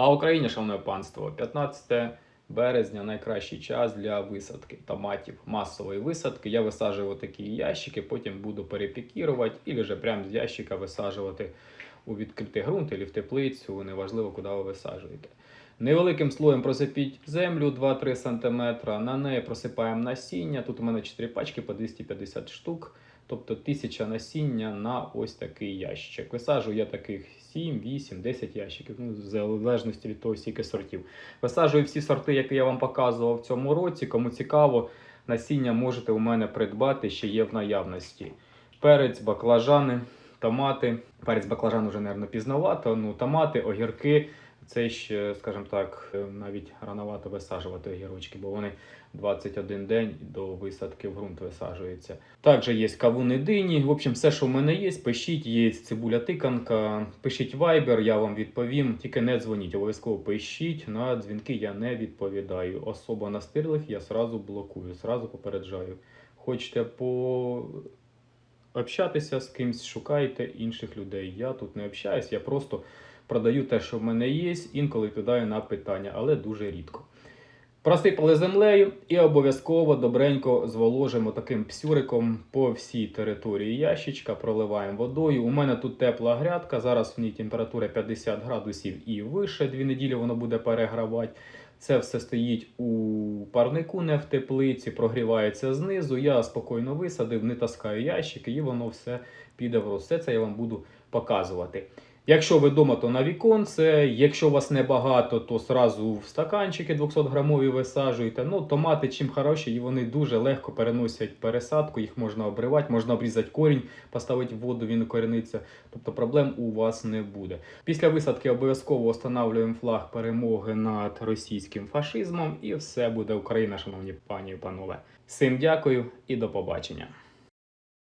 Слава Україні, шановне панство! 15 березня найкращий час для висадки томатів масової висадки. Я висаджую такі ящики, потім буду перепікірувати, і вже прямо з ящика висаджувати у відкритий ґрунт або в теплицю, неважливо, куди ви висаджуєте. Невеликим слоєм просипіть землю 2-3 см, на неї просипаємо насіння. Тут у мене 4 пачки по 250 штук, тобто 1000 насіння на ось такий ящик. Висаджую я таких 7, 8, 10 ящиків, ну, в залежності від того, скільки сортів. Висаджую всі сорти, які я вам показував в цьому році. Кому цікаво, насіння можете у мене придбати, ще є в наявності. Перець, баклажани, томати. Перець баклажан вже, мабуть, пізновато. Ну, томати, огірки. Це ще, скажімо так, навіть рановато висаджувати огірочки, бо вони 21 день до висадки в ґрунт висаджуються. Також є кавуни дині. В общем, все, що в мене є, пишіть, є цибуля тиканка, пишіть Viber, я вам відповім. Тільки не дзвоніть, обов'язково пишіть. На дзвінки я не відповідаю. Особо настирлих я сразу блокую, сразу попереджаю. Хочете по общатися з кимсь, шукайте інших людей. Я тут не общаюсь, я просто продаю те, що в мене є, інколи відповідаю на питання, але дуже рідко. Просипали землею і обов'язково добренько зволожимо таким псюриком по всій території ящичка, проливаємо водою. У мене тут тепла грядка, зараз в ній температура 50 градусів і вище, дві неділі воно буде перегравати. Це все стоїть у парнику, не в теплиці, прогрівається знизу. Я спокійно висадив, не таскаю ящики, і воно все піде в рост. Все це я вам буду показувати. Якщо ви вдома, то на віконце. Якщо у вас небагато, то сразу в стаканчики 200 грамові висаджуєте. Ну, томати чим хороші, і вони дуже легко переносять пересадку, їх можна обривати, можна обрізати корінь, поставити в воду, він укорениться. Тобто проблем у вас не буде. Після висадки обов'язково встановлюємо флаг перемоги над російським фашизмом, і все буде Україна, шановні пані і панове. Всім дякую і до побачення.